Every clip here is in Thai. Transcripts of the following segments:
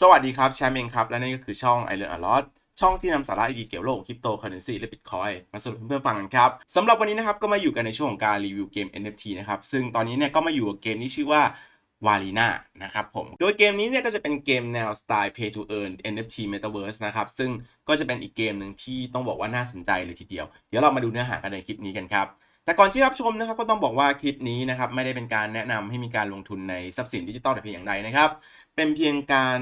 สวัสดีครับแชมป์เองครับ และนี่ก็คือช่อง i อ e a r n a l o t ช่องที่นำสาระดีเกี่ยวกับโลกคริปโตเคอเรนซีและบิตคอยมาสรุปเพื่อนๆฟังกันครับสำหรับวันนี้นะครับก็มาอยู่กันในช่วงของการรีวิวเกม NFT นะครับ ซึ่งตอนนี้เนี่ยก็มาอยู่กับเกมที่ชื่อว่าวาลีนานะครับผม โดยเกมนี้เนี่ยก็จะเป็นเกมแนวสไตล์ pay to earn NFT metaverse นะครับ ซึ่งก็จะเป็นอีกเกมหนึ่งที่ต้องบอกว่าน่าสนใจเลยทีเดียว เดี๋ยวเรามาดูเนื้อหากันในคลิปนี้กันครับแต่ก่อนที่รับชมนะครับก็ต้องบอกว่าคลิปนี้นะครับไม่ได้เป็นการแนะนำให้มีการลงทุนในทรัพย์สินดิจิตอลแต่เพียงอย่างใดนะครับ เป็นเพียงการ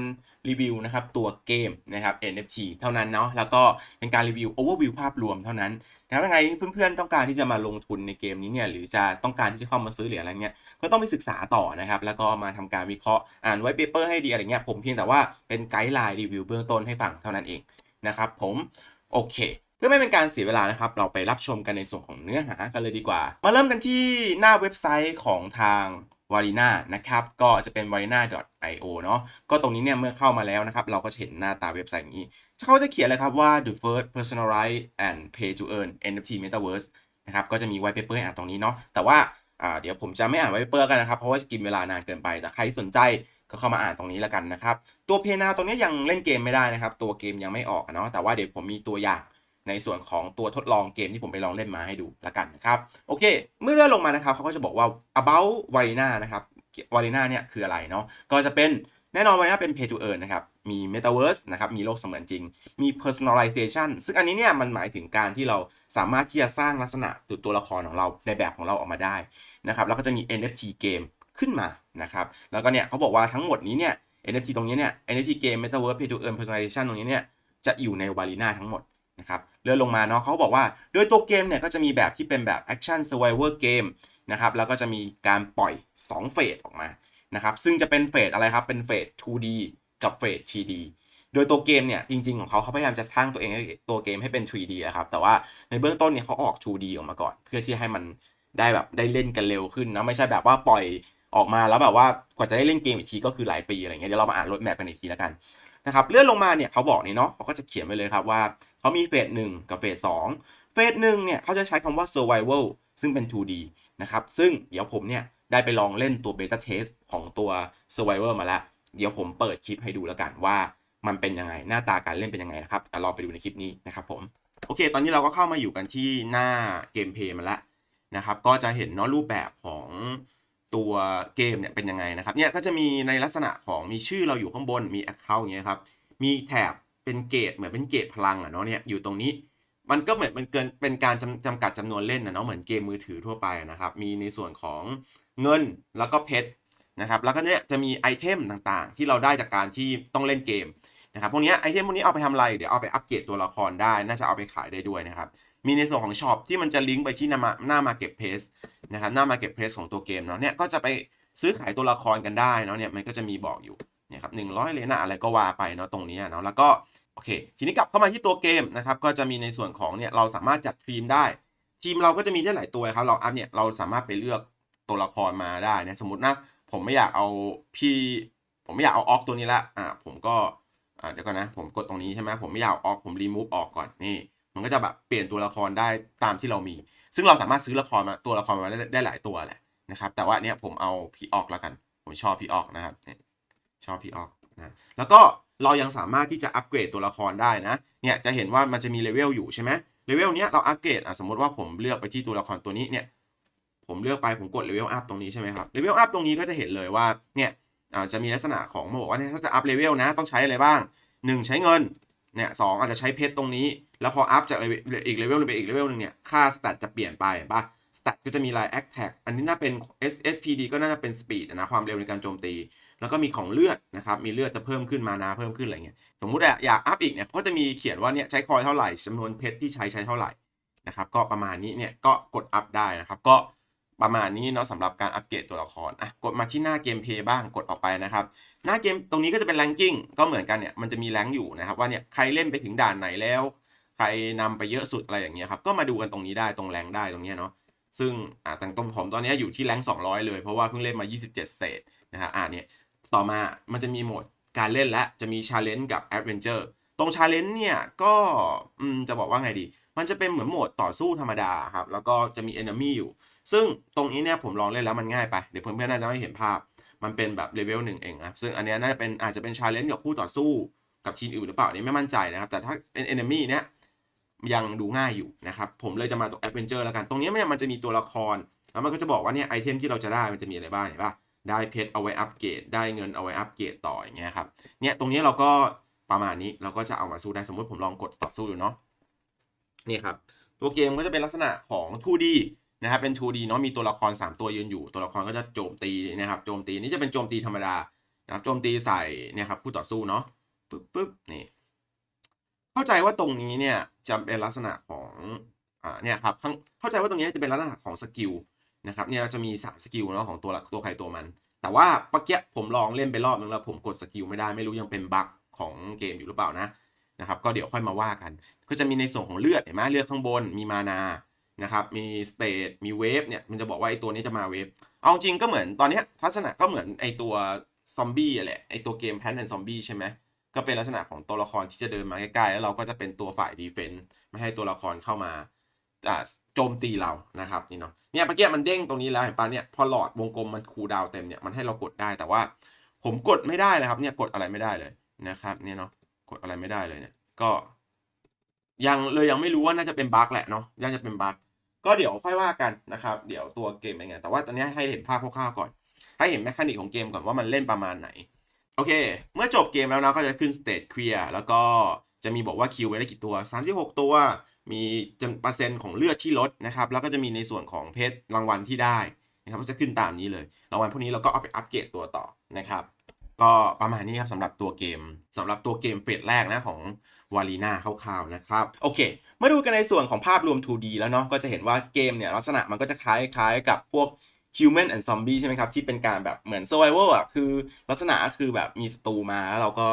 รีวิวนะครับตัวเกมนะครับ NFT เท่านั้นเนาะแล้วก็เป็นการรีวิว overview ภาพรวมเท่านั้นนะครับยังไงเพื่อนๆต้องการที่จะมาลงทุนในเกมนี้เนี่ยหรือจะต้องการที่จะเข้ามาซื้อหรืออะไรเงี้ยก็ต้องไปศึกษาต่อนะครับ แล้วก็มาทำการวิเคราะห์อ่านไว้เปเปอร์ให้ดีอะไรเงี้ยผมเพียงแต่ว่าเป็นไกด์ไลน์รีวิวเบื้องต้นให้ฟังเท่านั้นเองนะครับผมโอเคเพื่อไม่เป็นการเสียเวลานะครับ เราไปรับชมกันในส่วนของเนื้อหากันเลยดีกว่า มาเริ่มกันที่หน้าเว็บไซต์ของทาง w a r i n a นะครับก็จะเป็น w a r i n a io เนาะก็ตรงนี้เนี่ยเมื่อเข้ามาแล้วนะครับ เราก็จะเห็นหน้าตาเว็บไซต์อย่างนี้เขาจะเขียนเลยครับว่า the first personalized and pay to earn NFT metaverse นะครับก็จะมี white paper อ่านตรงนี้เนาะแต่ว่าเดี๋ยวผมจะไม่อ่าน white paper กันนะครับ เพราะว่าจะกินเวลานานเกินไป แต่ใครสนใจก็เข้ามาอ่านตรงนี้แล้วกันนะครับ ตัวเพนาตรงนี้ยังเล่นเกมไม่ได้นะครับ ตัวเกมยังไม่ออกเนาะแต่ว่าเดี๋ยวผมมีตัวอย่าง ในส่วนของตัวทดลองเกมที่ผมไปลองเล่นมาให้ดูละกันนะครับ โอเค เมื่อเลื่อนลงมานะครับเขาก็จะบอกว่า about v a r i n a นะครับ v a r i n a เนี่ยคืออะไรเนาะ ก็จะเป็นแน่นอน v a r i n a เป็น pay to earn นะครับ มี metaverse นะครับ มีโลกเสมือนจริง มี personalization ซึ่งอันนี้เนี่ยมันหมายถึงการที่เราสามารถที่จะสร้างลักษณะตัวตัวละครของเราในแบบของเราออกมาได้นะครับ แล้วก็จะมี NFT เกมขึ้นมานะครับ แล้วก็เนี่ยเขาบอกว่าทั้งหมดนี้เนี่ย NFT ตรงนี้เนี่ย NFT เกม metaverse pay to earn personalization ตรงนี้เนี่ยจะอยู่ใน v a r i n a ทั้งหมด นะครับเลื่อนลงมาเนาะเขาบอกว่าโดยตัวเกมเนี่ยก็จะมีแบบที่เป็นแบบ Action Survivor Game นะครับแล้วก็จะมีการปล่อย 2 เฟสออกมานะครับซึ่งจะเป็นเฟสอะไรครับเป็นเฟส 2D กับเฟส 3D โดยตัวเกมเนี่ยจริง ๆ ของเขาเขาพยายามจะสร้างตัวเองให้ตัวเกมให้เป็น 3D นะครับแต่ว่าในเบื้องต้นเนี่ยเขาออก 2D ออกมาก่อน เพื่อที่ให้มันได้แบบได้เล่นกันเร็วขึ้นนะไม่ใช่แบบว่าปล่อยออกมาแล้วแบบว่ากว่าจะได้เล่นเกมอีกทีก็คือหลายปีอะไรเงี้ยเดี๋ยวเรามาอ่านรถแมพกันอีกทีแล้วกันนะครับเลื่อนลงมาเนี่ยเขาบอกนี่เนาะเขาก็จะเขียนไว้เลยครับว่า เขามีเฟสหนึ่งกับเฟสสองเฟสหนึ่งเนี่ยเขาจะใช้คำว่า survival ซึ่งเป็น 2D นะครับ ซึ่งเดี๋ยวผมเนี่ยได้ไปลองเล่นตัว beta test ของตัว survival มาแล้ว เดี๋ยวผมเปิดคลิปให้ดูแล้วกันว่ามันเป็นยังไง หน้าตาการเล่นเป็นยังไงนะครับแต่รอไปดูในคลิปนี้นะครับผม โอเค ตอนนี้เราก็เข้ามาอยู่กันที่หน้าเกมเพย์มาแล้วนะครับ ก็จะเห็นเนาะรูปแบบของตัวเกมเนี่ยเป็นยังไงนะครับ เนี่ยก็จะมีในลักษณะของมีชื่อเราอยู่ข้างบน มี account อย่างเงี้ยครับ มีแถบ เป็นเกตเหมือนเป็นเกตพลังอะเนาะเนี่ยอยู่ตรงนี้มันก็เหมือนมันเกินเป็นการจำจำกัดจำนวนเล่นนะเนาะเหมือนเกมมือถือทั่วไปนะครับ มีในส่วนของเงินแล้วก็เพชรนะครับแล้วก็เนี่ยจะมีไอเทมต่างๆ ที่เราได้จากการที่ต้องเล่นเกมนะครับพวกนี้ไอเทมพวกนี้เอาไปทำอะไรเดี๋ยวเอาไปอัปเกรดตัวละครได้น่าจะเอาไปขายได้ด้วยนะครับมีในส่วนของช็อปที่มันจะลิงก์ไปที่หน้ามาหน้ามาเก็ตเพสนะครับหน้ามาเก็ตเพสของตัวเกมเนาะเนี่ยก็จะไปซื้อขายตัวละครกันได้เนาะเนี่ยมันก็จะมีบอกอยู่เนี่ยครับหนึ่งร้อยเลนะอะไรก็ว่าไปเนาะตรงนี้เนาะแล้วก็ โอเค ทีนี้กลับเข้ามาที่ตัวเกมนะครับ ก็จะมีในส่วนของเนี่ยเราสามารถจัดทีมได้ ทีมเราก็จะมีได้หลายตัวครับ เราอัพเนี่ยเราสามารถไปเลือกตัวละครมาได้นะ สมมตินะ ผมไม่อยากเอาพี่ ผมไม่อยากเอาออกตัวนี้ละ อ่า ผมก็ อ่า เดี๋ยวก่อนนะ ผมกดตรงนี้ใช่ไหมผมไม่อยากออก ผมรีมูฟออกก่อน นี่ มันก็จะแบบเปลี่ยนตัวละครได้ตามที่เรามี ซึ่งเราสามารถซื้อละครมา ตัวละครมาได้ได้หลายตัวแหละนะครับ แต่ว่าเนี่ยผมเอาพี่ออกแล้วกัน ผมชอบพี่ออกนะครับเนี่ยชอบพี่ออกนะ แล้วก็ เรายังสามารถที่จะอัปเกรดตัวละครได้นะเนี่ยจะเห็นว่ามันจะมีเลเวลอยู่ใช่ไหมเลเวลเนี้ยเราอัปเกรดอะสมมติว่าผมเลือกไปที่ตัวละครตัวนี้เนี่ยผมเลือกไปผมกดเลเวลอัพตรงนี้ใช่ไหมครับเลเวลอัพตรงนี้ก็จะเห็นเลยว่าเนี่ยอาจจะมีลักษณะของมาบอกว่าเนี่ยถ้าจะอัพเลเวลนะต้องใช้อะไรบ้าง 1 ใช้เงินเนี่ยสอาจจะใช้เพชรตรงนี้ แล้วพออัพจากอีกเลเวลนึงไปอีกเลเวลนึงเนี่ยค่าสแตทจะเปลี่ยนไปป่ะสแตทก็จะมีลายแอคแท็กอันนี้น่าเป็น SSPD ก็น่าจะเป็นสปีดนะความเร็วในการโจมตี แล้วก็มีของเลือดนะครับ มีเลือดจะเพิ่มขึ้นมานาเพิ่มขึ้นอะไรเงี้ย สมมุติอยากอัพอีกเนี่ยก็จะมีเขียนว่าเนี่ยใช้คอยเท่าไหร่จำนวนเพชรที่ใช้ใช้เท่าไหร่นะครับ ก็ประมาณนี้เนี่ยก็กดอัพได้นะครับ ก็ประมาณนี้เนาะสำหรับการอัปเกรดตัวละครอะกดมาที่หน้าเกมเพย์บ้างกดออกไปนะครับ หน้าเกมตรงนี้ก็จะเป็นแรงกิ้งก็เหมือนกันเนี่ยมันจะมีแรงอยู่นะครับว่าเนี่ยใครเล่นไปถึงด่านไหนแล้ว ใครนำไปเยอะสุดอะไรอย่างเงี้ยครับก็มาดูกันตรงนี้ได้ตรงแรงได้ตรงเนี้ยเนาะซึ่งอ่าต่ตรงผมตอนนี้อยู่ที่แรง200 เลยเพราะว่าเพิ่งเล่นมา 27 สเตจนะฮะอ่าเนี่ย ต่อมามันจะมีโหมดการเล่นและจะมีชาเลนจ์กับแอดเวนเจอร์ตรงชาเลนจ์เนี่ยก็จะบอกว่าไงดี มันจะเป็นเหมือนโหมดต่อสู้ธรรมดาครับ แล้วก็จะมี enemy อยู่ ซึ่งตรงนี้เนี่ยผมลองเล่นแล้วมันง่ายไป เดี๋ยวเพื่อนๆน่าจะไม่เห็นภาพ มันเป็นแบบเลเวลหนึ่งเองนะครับซึ่งอันนี้น่าจะเป็นอาจจะเป็นชาเลนจ์กับคู่ต่อสู้กับทีมอื่นหรือเปล่านี่ไม่มั่นใจนะครับ แต่ถ้าเป็นเอนมี่เนี้ยยังดูง่ายอยู่นะครับ ผมเลยจะมาตรงแอดเวนเจอร์แล้วกัน ตรงนี้เนี่ยมันจะมีตัวละคร แล้วมันก็จะบอกว่าเนี่ยไอเทมที่เราจะได้มันจะมีอะไรบ้างเห็นปะ ได้เพชรเอาไว้อัปเกรดได้เงินเอาไว้อัปเกรดต่ออย่างเงี้ยครับเนี่ยตรงนี้เราก็ประมาณนี้เราก็จะเอามาสู้ได้สมมติผมลองกดต่อสู้อยู่เนาะนี่ครับตัวเกมก็จะเป็นลักษณะของ 2D นะครับเป็น 2D เนาะมีตัวละคร 3 ตัวยืนอยู่ ตัวละครก็จะโจมตีนะครับโจมตีนี่จะเป็นโจมตีธรรมดานะครับโจมตีใส่เนี่ยครับคู่ต่อสู้เนาะปึ๊บปึ๊บนี่เข้าใจว่าตรงนี้เนี่ยจะเป็นลักษณะของอ่าเนี่ยครับเข้าใจว่าตรงนี้จะเป็นลักษณะของสกิล นะครับเนี่ยเราจะมี 3 สกิลเนาะของตัวตัวใครตัวมัน แต่ว่าเมื่อกี้ผมลองเล่นไปรอบนึงแล้วผมกดสกิลไม่ได้ไม่รู้ยังเป็นบั๊กของเกมอยู่หรือเปล่านะนะครับก็เดี๋ยวค่อยมาว่ากัน ก็จะมีในส่วนของเลือดเห็นไหมเลือดข้างบนมีมานานะครับมีสเตทมีเวฟเนี่ยมันจะบอกว่าไอตัวนี้จะมาเวฟเอาจริงก็เหมือนตอนนี้ลักษณะก็เหมือนไอตัวซอมบี้แหละไอตัวเกมแพนแอนซอมบี้ใช่ไหมก็เป็นลักษณะของตัวละครที่จะเดินมาใกล้ๆแล้วเราก็จะเป็นตัวฝ่ายดีเฟนต์ไม่ให้ตัวละครเข้ามา โจมตีเรานะครับนี่เนาะเนี่ยเมื่อกี้มันเด้งตรงนี้แล้วเห็นปะเนี่ยพอหลอดวงกลมมันคูดาวเต็มเนี่ยมันให้เรากดได้แต่ว่าผมกดไม่ได้เลยครับเนี่ยกดอะไรไม่ได้เลยนะครับเนี่ยเนาะกดอะไรไม่ได้เลยเนี่ยก็ ยังเลยยังไม่รู้ว่าน่าจะเป็นบั๊กแหละเนาะน่าจะเป็นบั๊กก็เดี๋ยวค่อยว่ากันนะครับ เดี๋ยวตัวเกมเป็นไง แต่ว่าตอนนี้ให้เห็นภาพคร่าวๆก่อน ให้เห็นแมคานิกของเกมก่อนว่ามันเล่นประมาณไหน โอเค เมื่อจบเกมแล้วนะก็จะขึ้นสเตจเคลียร์แล้วก็จะมีบอกว่าคิวไว้ได้กี่ตัว 36 ตัว มีจำเปอร์เซ็นต์ของเลือดที่ลดนะครับ แล้วก็จะมีในส่วนของเพชรรางวัลที่ได้นะครับก็จะขึ้นตามนี้เลย รางวัลพวกนี้เราก็เอาไปอัปเกรดตัวต่อนะครับ ก็ประมาณนี้ครับสำหรับตัวเกมสำหรับตัวเกมเฟสแรกนะของวาลีนาคร่าวๆนะครับ โอเค มาดูกันในส่วนของภาพรวม 2D แล้วเนาะก็จะเห็นว่าเกมเนี่ยลักษณะมันก็จะคล้ายๆกับพวก Human and Zombie ใช่ไหมครับ ที่เป็นการแบบเหมือน Survival อะคือลักษณะก็คือแบบมีศัตรูมาแล้วเราก็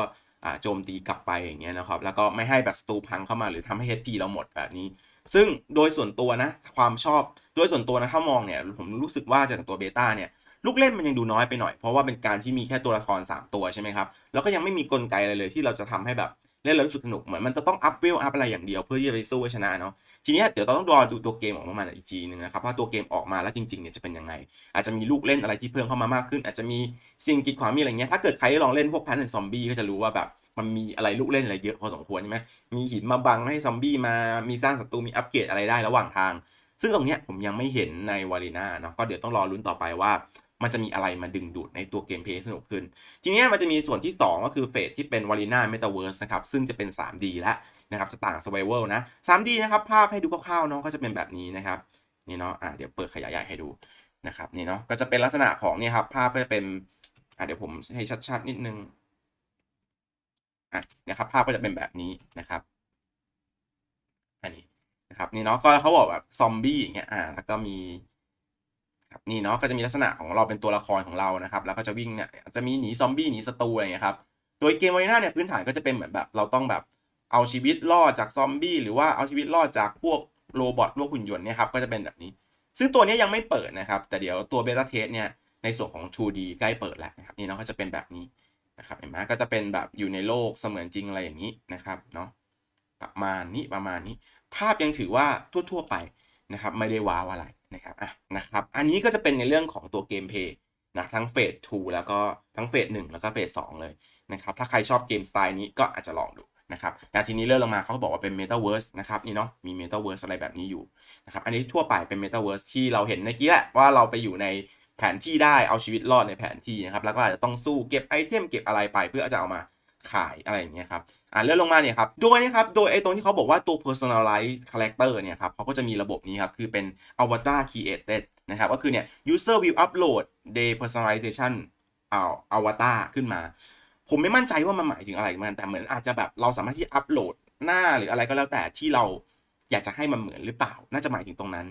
โจมตีกลับไปอย่างเงี้ยนะครับ แล้วก็ไม่ให้แบบสตูพังเข้ามาหรือทำให้ HP เราหมดแบบนี้ ซึ่งโดยส่วนตัวนะความชอบโดยส่วนตัวนะถ้ามองเนี่ยผมรู้สึกว่าจากตัวเบต้าเนี่ยลูกเล่นมันยังดูน้อยไปหน่อย เพราะว่าเป็นการที่มีแค่ตัวละคร 3 ตัวใช่ไหมครับ แล้วก็ยังไม่มีกลไกอะไรเลยที่เราจะทำให้แบบ เล่นแล้วรู้สึกสนุกเหมือนมันจะต้องอัพเวลอัพอะไรอย่างเดียวเพื่อที่จะไปสู้ชนะเนาะทีนี้เดี๋ยวเราต้องรอดูตัวเกมออกมาอีกทีนึงนะครับว่าตัวเกมออกมาแล้วจริงๆเนี่ยจะเป็นยังไง อาจจะมีลูกเล่นอะไรที่เพิ่มเข้ามามากขึ้น อาจจะมีสิ่งกีดขวางมีอะไรเงี้ยถ้าเกิดใครลองเล่นพวกแพนแอนซอมบี้ก็จะรู้ว่าแบบมันมีอะไรลูกเล่นอะไรเยอะพอสมควรใช่ไหมมีหินมาบังให้ซอมบี้มามีสร้างศัตรูมีอัปเกรดอะไรได้ระหว่างทาง ซึ่งตรงเนี้ยผมยังไม่เห็นในวารีนาเนาะก็เดี๋ยวต้องรอลุ้นต่อไปว่า มันจะมีอะไรมาดึงดูดในตัวเกมเพลย์สนุกขึ้น ทีนี้มันจะมีส่วนที่ 2 ก็คือเฟสที่เป็นวารีนาเมตาเวิร์สนะครับ ซึ่งจะเป็น 3D แล้วนะครับ จะต่าง Survival นะ 3D นะครับ ภาพให้ดูคร่าวๆเนาะก็จะเป็นแบบนี้นะครับ นี่เนาะอะเดี๋ยวเปิดขยายใหญ่ให้ดูนะครับ นี่เนาะ ก็จะเป็นลักษณะของนี่ครับ ภาพก็จะเป็นอะเดี๋ยวผมให้ชัดๆนิดนึง อะนะครับ ภาพก็จะเป็นแบบนี้นะครับ อันนี้นะครับ นี่เนาะ ก็เขาบอกแบบซอมบี้อย่างเงี้ย อ่า แล้วก็มี ครับนี่เนาะก็จะมีลักษณะของเราเป็นตัวละครของเรานะครับ แล้วก็จะวิ่งเนี่ยจะมีหนีซอมบี้หนีศัตรูอะไรอย่างเงี้ยครับโดยเกมวารีนาเนี่ยพื้นฐานก็จะเป็นเหมือนแบบเราต้องแบบเอาชีวิตรอดจากซอมบี้หรือว่าเอาชีวิตรอดจากพวกโรบอทพวกหุ่นยนต์เนี่ยครับก็จะเป็นแบบนี้ ซึ่งตัวนี้ยังไม่เปิดนะครับ แต่เดี๋ยวตัวเบต้าเทสเนี่ยในส่วนของ 2D ใกล้เปิดแล้วนะครับนี่เนาะก็จะเป็นแบบนี้นะครับเห็นไหมก็จะเป็นแบบอยู่ในโลกเสมือนจริงอะไรอย่างนี้นะครับเนาะประมาณนี้ประมาณนี้ ภาพยังถือว่าทั่ว ๆ ไปนะครับ ไม่ได้ว้าวอะไร นะครับอะนะครับ อันนี้ก็จะเป็นในเรื่องของตัวเกมเพย์นะทั้งเฟส2แล้วก็ทั้งเฟส1แล้วก็เฟส2เลยนะครับ ถ้าใครชอบเกมสไตล์นี้ก็อาจจะลองดูนะครับแต่ทีนี้เลื่อนลงมาเขาบอกว่าเป็น Metaverse นะครับนี่เนาะมี Metaverse อะไรแบบนี้อยู่นะครับอันนี้ทั่วไปเป็น Metaverse ที่เราเห็นในกี้แหละว่าเราไปอยู่ในแผนที่ได้เอาชีวิตรอดในแผนที่นะครับแล้วก็อาจจะต้องสู้เก็บไอเทมเก็บอะไรไปเพื่อจะเอามา ขายอะไรอย่างเงี้ยครับอ่าเลื่อนลงมาเนี่ยครับโดยนะครับโดยไอ้ตรงที่เขาบอกว่าตัว personalized character เนี่ยครับเขาก็จะมีระบบนี้ครับ คือเป็น avatar created นะครับก็คือเนี่ย user will upload the personalization เอา avatar ขึ้นมา ผมไม่มั่นใจว่ามันหมายถึงอะไรมันแต่เหมือนอาจจะแบบเราสามารถที่อัปโหลดหน้าหรืออะไรก็แล้วแต่ที่เราอยากจะให้มันเหมือนหรือเปล่า น่าจะหมายถึงตรงนั้น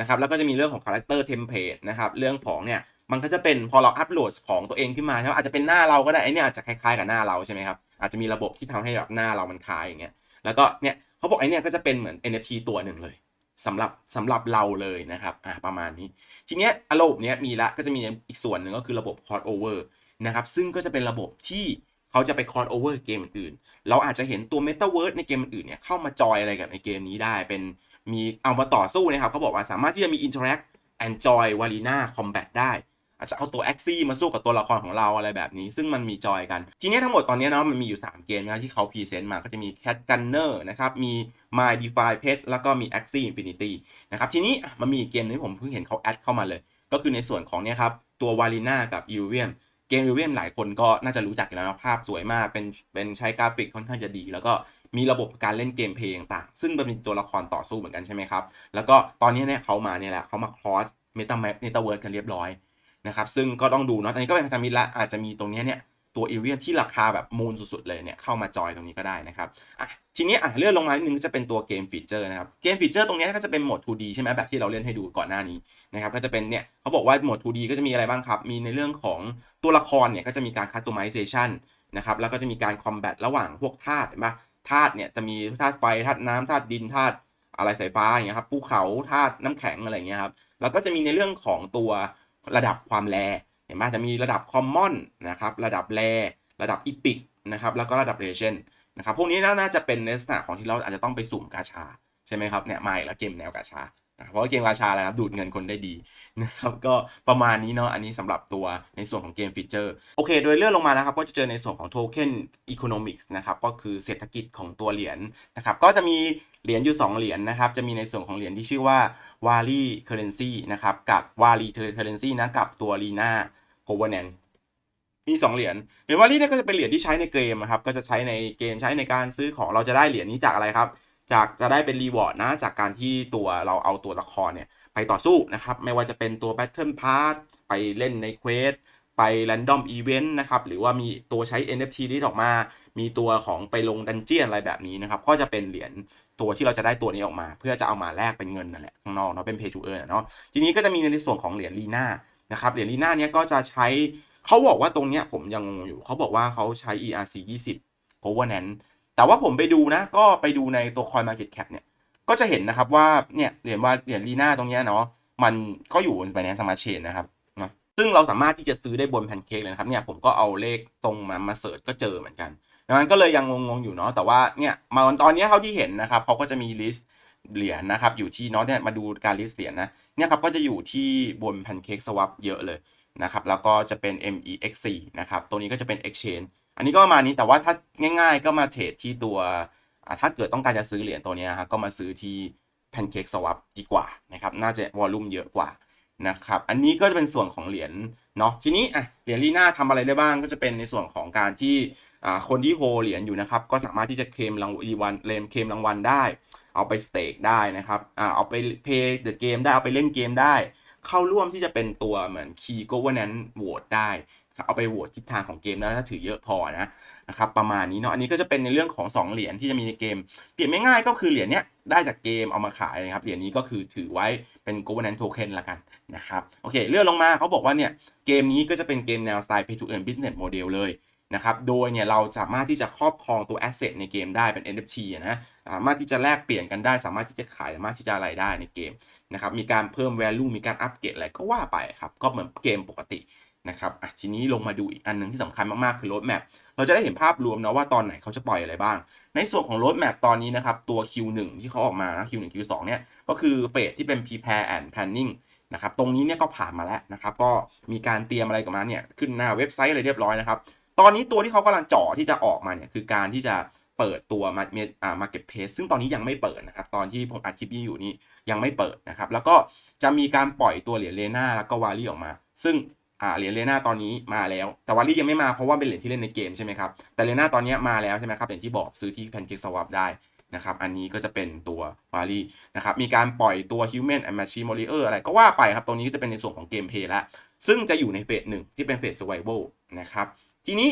นะครับ แล้วก็จะมีเรื่องของ character template นะครับ เรื่องของเนี่ย มันก็จะเป็นพอเราอัปโหลดของตัวเองขึ้นมาใช่ไหมอาจจะเป็นหน้าเราก็ได้ไอเนี่ยอาจจะคล้ายๆกับหน้าเราใช่ไหมครับอาจจะมีระบบที่ทำให้แบบหน้าเรามันคล้ายอย่างเงี้ยแล้วก็เนี่ยเขาบอกไอเนี่ยก็จะเป็นเหมือน NFT ตัวหนึ่งเลยสำหรับสำหรับเราเลยนะครับอ่าประมาณนี้ ทีเนี้ยระบบเนี้ยมีละก็จะมีอีกส่วนหนึ่งก็คือระบบ cross over นะครับซึ่งก็จะเป็นระบบที่เขาจะไป cross over เกมอื่นๆเราอาจจะเห็นตัว metaverse ในเกมอื่นๆเนี่ยเข้ามาจอยอะไรกับในเกมนี้ได้เป็นมีเอามาต่อสู้นะครับเขาบอกว่าสามารถที่จะมี interact and joy Warina Combat ได้ อาจจะเอาตัวแอ็กซี่มาสู้กับตัวละครของเราอะไรแบบนี้ ซึ่งมันมีจอยกัน ทีนี้ทั้งหมดตอนนี้เนาะมันมีอยู่ 3 เกมนะที่เขาพรีเซนต์มาก็จะมี Cat Gunner นะครับ มี My Defy Pet แล้วก็มี Axie Infinity นะครับ ทีนี้มันมีเกมนึงที่ผมเพิ่งเห็นเขาแอดเข้ามาเลย ก็คือในส่วนของเนี่ยครับ ตัว w a l i n a กับ e v i u m เกม e v i u m หลายคนก็น่าจะรู้จักกันแล้วนะภาพสวยมากเป็นเป็นใช้กราฟิกค่อนข้างจะดี แล้วก็มีระบบการเล่นเกมเพลย์ต่างซึ่งเป็นตัวละครต่อสู้เหมือนกันใช่ไหมครับแล้วก็ตอนนี้เนี่ยเขามาเนี่ยแหละเขามาคอสเมตาแมปเมตาเวิร์ดกันเรียบร้อย นะครับซึ่งก็ต้องดูเนาะตอนนี้ก็เป็นพันธมิตรละอาจจะมีตรงนี้เนี่ยตัวอีเวียที่ราคาแบบมูลสุดๆเลยเนี่ยเข้ามาจอยตรงนี้ก็ได้นะครับอะทีนี้อะเลื่อนลงมานิดนึงจะเป็นตัวเกมฟีเจอร์นะครับเกมฟีเจอร์ตรงนี้ก็จะเป็นโหมด 2D ใช่ไหมแบบที่เราเล่นให้ดูก่อนหน้านี้นะครับก็จะเป็นเนี่ยเขาบอกว่าโหมด 2D ก็จะมีอะไรบ้างครับ มีในเรื่องของตัวละครเนี่ยก็จะมีการ customization นะครับแล้วก็จะมีการ combat ระหว่างพวกธาตุเห็นปะธาตุเนี่ยจะมีธาตุไฟธาตุน้ำธาตุดินธาตุอะไรสายฟ้าอย่างเงี้ยครับภูเขาธาตุน้ำแข็งอะไรเงี้ยครับแล้วก็จะมีในเรื่องของตัว ระดับความแรเห็นไหมจะมีระดับ common นะครับระดับแรระดับ epic นะครับแล้วก็ระดับ legend นะครับพวกนี้น่าจะเป็นในลักษณะของที่เราอาจจะต้องไปสุ่มกาชา ใช่ไหมครับเนี่ยมาอีกแล้วเกมแนวกาชา เพราะว่าเกมกาชาอะไรครับดูดเงินคนได้ดีนะครับก็ประมาณนี้เนาะอันนี้สำหรับตัวในส่วนของเกมฟีเจอร์โอเค โดยเลื่อนลงมานะครับ ก็จะเจอในส่วนของ Token Economics นะครับก็คือเศรษฐกิจของตัวเหรียญนะครับก็จะมีเหรียญอยู่ 2 เหรียญนะครับ จะมีในส่วนของเหรียญที่ชื่อว่า Wally Currency นะครับกับ Wally Currency นะกับตัว Lina Governance มี2เหรียญเหรียญวาลีเนี่ยก็จะเป็นเหรียญที่ใช้ในเกมนะครับก็จะใช้ในเกมใช้ในการซื้อของเราจะได้เหรียญนี้จากอะไรครับ จากจะได้เป็นรีวอร์ดนะ จากการที่ตัวเราเอาตัวละครเนี่ย ไปต่อสู้นะครับ ไม่ว่าจะเป็นตัว Battle Pass ไปเล่นในเควสไป Random Event นะครับ หรือว่ามีตัวใช้ NFT ที่ออกมา มีตัวของไปลงดันเจียนอะไรแบบนี้นะครับ ก็จะเป็นเหรียญตัวที่เราจะได้ตัวนี้ออกมา เพื่อจะเอามาแลกเป็นเงินนั่นแหละข้างนอกเนาะเป็น Pay to Earn เนาะทีนี้ก็จะมีในส่วนของเหรียญลีน่านะครับเหรียญลีน่าเนี้ยก็จะใช้เขาบอกว่าตรงเนี้ยผมยังงงอยู่เขาบอกว่าเขาใช้ ERC 20 Governance แต่ว่าผมไปดูนะ ก็ไปดูในตัว Coin Market Cap เนี่ย ก็จะเห็นนะครับว่า เนี่ย เหรียญว่า เหรียญลีน่าตรงเนี้ยเนาะ มันก็อยู่บน Binance Smart Chain นะครับเนาะซึ่งเราสามารถที่จะซื้อได้บนแพนเค้กเลยนะครับ เนี่ย ผมก็เอาเลขตรงมามาเสิร์ชก็เจอเหมือนกันดังนั้นก็เลยยังงงๆอยู่เนาะ แต่ว่า เนี่ยมาตอนนี้เท่าที่เห็นนะครับเขาก็จะมีลิสต์เหรียญนะครับ อยู่ที่เนาะเนี่ย มาดูการลิสต์เหรียญนะ เนี่ยครับ ก็จะอยู่ที่บน Pancake Swap เยอะเลยนะครับ แล้วก็จะเป็น MEX4 นะครับ ตัวนี้ก็จะเป็น Exchange อันนี้ก็ประมาณนี้แต่ว่าถ้าง่ายๆ ก็มาเทรดที่ตัวถ้าเกิดต้องการจะซื้อเหรียญตัวนี้ฮะก็มาซื้อที่ Pancake Swap ดีกว่านะครับน่าจะวอลลุ่มเยอะกว่านะครับอันนี้ก็จะเป็นส่วนของเหรียญเนาะทีนี้อะเหรียญลีน่าทำอะไรได้บ้างก็จะเป็นในส่วนของการที่คนที่โฮเหรียญอยู่นะครับก็สามารถที่จะเคลมรางวัลเลมเคลมรางวัลได้ เอาไปสเต็กได้นะครับอ่าเอาไปเพย์เดอะเกมได้เอาไปเล่นเกมได้ เข้าร่วมที่จะเป็นตัวเหมือน Key Governance Vote ได้ เอาไปโหวตทิศทางของเกมแล้วถ้าถือเยอะพอนะนะครับประมาณนี้เนาะอันนี้ก็จะเป็นในเรื่องของ 2 เหรียญที่จะมีในเกม เปลี่ยนไม่ง่ายก็คือเหรียญเนี้ยได้จากเกมเอามาขายนะครับเหรียญนี้ก็คือถือไว้เป็น Governance Token ละกันนะครับโอเคเลื่อนลงมาเขาบอกว่าเนี่ยเกมนี้ก็จะเป็นเกมแนวสไตล์ Pay to Earn Business Model เลยนะครับโดยเนี่ยเราสามารถที่จะครอบครองตัว Asset ในเกมได้เป็น NFT นะสามารถที่จะแลกเปลี่ยนกันได้ สามารถที่จะขายสามารถที่จะอะไรได้ในเกมนะครับมีการเพิ่ม value มีการอัปเกรดอะไรก็ว่าไปครับก็เหมือนเกมปกติ นะครับอะทีนี้ลงมาดูอีกอันหนึ่งที่สำคัญมากๆ คือ road map เราจะได้เห็นภาพรวมนะว่าตอนไหนเขาจะปล่อยอะไรบ้าง ในส่วนของ road map ตอนนี้นะครับ ตัว Q1 ที่เขาออกมานะ Q1 Q2 เนี่ย ก็คือเฟสที่เป็น prepare and planning นะครับ ตรงนี้เนี่ยก็ผ่านมาแล้วนะครับ ก็มีการเตรียมอะไรกันมาเนี่ย ขึ้นหน้าเว็บไซต์อะไรเรียบร้อยนะครับ ตอนนี้ตัวที่เขากำลังเจ่อที่จะออกมาเนี่ย คือการที่จะเปิดตัวมาอ่า market place ซึ่งตอนนี้ยังไม่เปิดนะครับ ตอนที่ผมอัดคลิปนี้อยู่นี่ยังไม่เปิดนะครับ แล้วก็จะมีการปล่อยตัวเหรียญเลน่าแล้วก็วาลี่ออกมา ซึ่ง อ่าเหรียญเลน่าตอนนี้มาแล้ว แต่วาลี่ยังไม่มาเพราะว่าเป็นเหรียญที่เล่นในเกมใช่ไหมครับ แต่เลน่าตอนนี้มาแล้วใช่ไหมครับ อย่างที่บอกซื้อที่ Pancake Swap ได้นะครับ อันนี้ก็จะเป็นตัววาลี่นะครับ มีการปล่อยตัว Human and Machine Warrior อะไรก็ว่าไปครับ ตรงนี้ก็จะเป็นในส่วนของเกมเพลย์ละ ซึ่งจะอยู่ในเฟสหนึ่งที่เป็นเฟส Survival นะครับ ทีนี้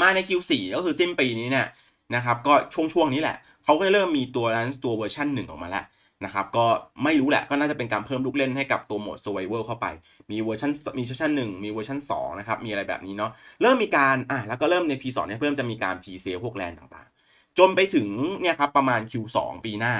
มาใน Q4 ก็คือสิ้นปีนี้เนี่ยนะครับ ก็ช่วงช่วงนี้แหละ เขาก็เริ่มมีตัวนั้นตัวเวอร์ชันหนึ่งออกมาแล้ว นะครับก็ไม่รู้แหละก็น่าจะเป็นการเพิ่มลูกเล่นให้กับตัวโหมด Survival เข้าไป มีเวอร์ชันมีเวอร์ชันหนึ่งมีเวอร์ชัน2นะครับมีอะไรแบบนี้เนาะเริ่มมีการอะแล้วก็เริ่มใน P2 เนี่ยเพิ่มจะมีการ P เซลพวกแลนต่างๆ จนไปถึงเนี่ยครับประมาณ Q2 ปีหน้า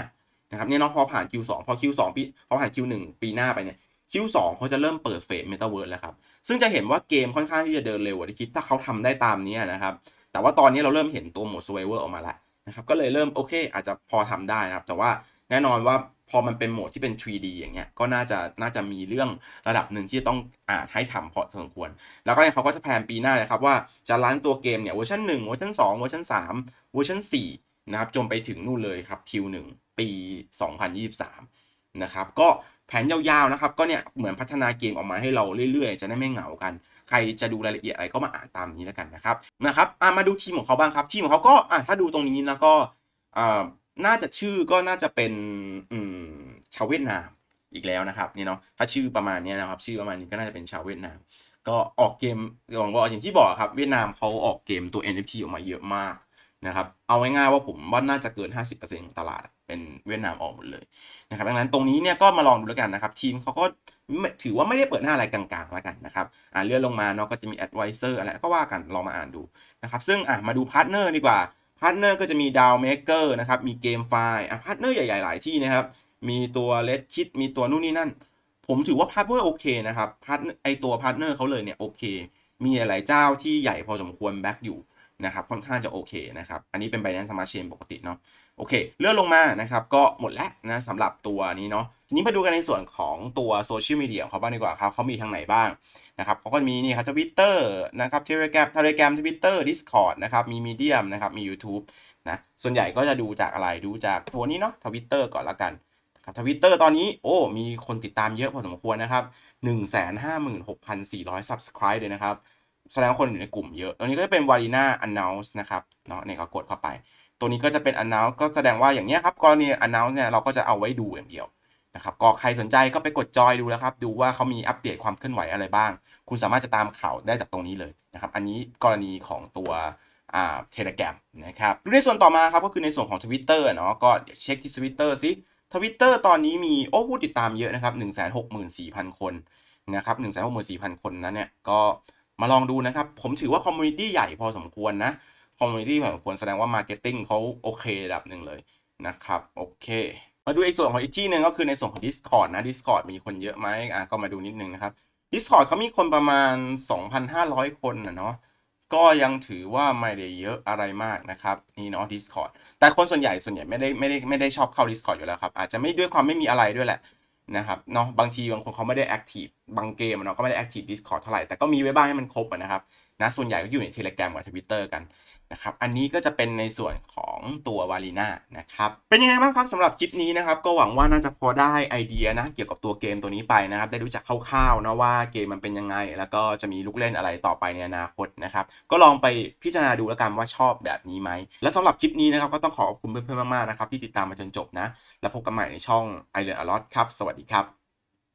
นะครับเนี่ยเนาะพอผ่าน Q2 พอ Q2 ปีพอผ่าน Q1 ปีหน้าไปเนี่ย Q2 เขาจะเริ่มเปิดเฟส Metaverse แล้วครับ ซึ่งจะเห็นว่าเกมค่อนข้างที่จะเดินเร็วกว่าที่คิด ถ้าเขาทำได้ตามนี้นะครับ แต่ว่าตอนนี้เราเริ่มเห็นตัวโหมด Survivor ออกมาแล้วนะครับ ก็เลยเริ่มโอเค อาจจะพอทำได้นะครับ แต่ว่า แน่นอนว่าพอมันเป็นโหมดที่เป็น 3D อย่างเงี้ย ก็น่าจะน่าจะมีเรื่องระดับหนึ่งที่ต้องอ่าให้ทำพอสมควร แล้วก็เนี่ยเขาก็จะแพลนปีหน้าเลยครับว่าจะล้านตัวเกมเนี่ยเวอร์ชัน1เวอร์ชัน2เวอร์ชัน3เวอร์ชัน4นะครับจนไปถึงนู่นเลยครับ Q1 ปี 2023 นะครับ ก็แผนยาวๆนะครับก็เนี่ยเหมือนพัฒนาเกมออกมาให้เราเรื่อยๆ จะได้ไม่เหงากัน ใครจะดูรายละเอียดอะไรก็มาอ่านตามนี้แล้วกันนะครับนะครับมาดูทีมของเขาบ้างครับทีมของเขาก็อะถ้าดูตรงนี้นะก็อ่า น่าจะชื่อก็น่าจะเป็นอืมชาวเวียดนามอีกแล้วนะครับนี่เนาะถ้าชื่อประมาณนี้นะครับ ชื่อประมาณนี้ก็น่าจะเป็นชาวเวียดนาม ก็ออกเกมอย่างบอกอย่างที่บอกครับเวียดนามเขาออกเกมตัว NFT ออกมาเยอะมากนะครับเอาง่ายๆว่าผมว่าน่าจะเกิน 50%ของตลาดเป็นเวียดนามออกหมดเลยนะครับดังนั้นตรงนี้เนี่ยก็มาลองดูแล้วกันนะครับ ทีมเขาก็ถือว่าไม่ได้เปิดหน้าอะไรกลางๆแล้วกันนะครับอ่าเลื่อนลงมาเนาะก็จะมี advisor อะไรก็ว่ากันลองมาอ่านดูนะครับซึ่งอะมาดูพาร์ทเนอร์ดีกว่า พาร์ทเนอร์ก็จะมีดาวเมเกอร์นะครับ มีเกมไฟล์อะพาร์ทเนอร์ใหญ่ ๆ หลายที่นะครับ มีตัวเลดคิดมีตัวนู่นนี่นั่น ผมถือว่าพาร์ทเนอร์โอเคนะครับพาร์ทไอตัวพาร์ทเนอร์เขาเลยเนี่ยโอเค มีหลายเจ้าที่ใหญ่พอสมควรแบ็กอยู่นะครับ ค่อนข้างจะโอเคนะครับ อันนี้เป็นไบแนนซ์สมาร์ทเชนปกติเนาะ โอเค เลื่อนลงมานะครับก็หมดแล้วนะสำหรับตัวนี้เนาะทีนี้มาดูกันในส่วนของตัวโซเชียลมีเดียของเขาบ้างดีกว่าครับเขามีทางไหนบ้างนะครับเขาก็มีนี่ครับทวิตเตอร์นะครับเทเลกราฟเทเลกรามทวิตเตอร์ดิสคอร์ดนะครับมีมีเดียมนะครับมี YouTube นะส่วนใหญ่ก็จะดูจากอะไรดูจากตัวนี้เนาะทวิตเตอร์ก่อนละกันครับทวิตเตอร์ตอนนี้โอ้มีคนติดตามเยอะพอสมควรนะครับ 156,400 subscribe เลยนะครับ แสดงว่าคนอยู่ในกลุ่มเยอะตัวนี้ก็จะเป็น Varina Announce นะครับเนาะเนี่ยก็กดเข้าไป ตัวนี้ก็จะเป็น Announce ก็แสดงว่าอย่างเนี้ยครับกรณี Announce เนี่ยเราก็จะเอาไว้ดูอย่างเดียวนะครับก็ใครสนใจก็ไปกดจอยดูแล้วครับ ดูว่าเขามีอัปเดตความเคลื่อนไหวอะไรบ้าง คุณสามารถจะตามข่าวได้จากตรงนี้เลยนะครับอันนี้กรณีของตัวอ่าเทเลแกรมนะครับในส่วนต่อมาครับก็คือในส่วนของ Twitter เนาะก็เดี๋ยวเช็คที่ Twitter ซิทวิตเตอร์ตอนนี้มีโอ้ผู้ติดตามเยอะนะครับ164,000 คนนะครับ164,000 คนนั้นเนี่ยก็มาลองดูนะครับ ผมถือว่าคอมมูนิตี้ใหญ่พอสมควรนะ คอมมูนิตี้พอสมควรแสดงว่ามาร์เก็ตติ้งเขาโอเคระดับหนึ่งเลยนะครับ โอเค มาดูอีกส่วนของอีกที่หนึ่งก็คือในส่วนของ Discord นะ Discord มีคนเยอะไหมอะก็มาดูนิดนึงนะครับ Discord เขามีคนประมาณ 2,500 คนนะเนาะก็ยังถือว่าไม่ได้เยอะอะไรมากนะครับนี่เนาะ Discord แต่คนส่วนใหญ่ส่วนใหญ่ไม่ได้ไม่ได้ไม่ได้ชอบเข้า Discord อยู่แล้วครับ อาจจะไม่ด้วยความไม่มีอะไรด้วยแหละนะครับเนาะบางทีบางคนเขาไม่ได้ Active บางเกมเนาะก็ไม่ได้ Active Discord เท่าไหร่ แต่ก็มีไว้บ้างให้มันครบนะครับนะส่วนใหญ่ก็อยู่ใน Telegram กับ Twitter กันนะครับอันนี้ก็จะเป็นในส่วนของตัววาลีนานะครับเป็นยังไงบ้างครับสำหรับคลิปนี้นะครับก็หวังว่าน่าจะพอได้ไอเดียนะเกี่ยวกับตัวเกมตัวนี้ไปนะครับได้รู้จักคร่าวๆนะว่าเกมมันเป็นยังไง แล้วก็จะมีลูกเล่นอะไรต่อไปในอนาคตนะครับก็ลองไปพิจารณาดูแล้วกันว่าชอบแบบนี้ไหมและสำหรับคลิปนี้นะครับก็ต้องขอขอบคุณเพื่อนๆมากๆนะครับที่ติดตามมาจนจบนะแล้วพบกันใหม่ในช่อง i l a r n a lot ครับสวัสดีครับ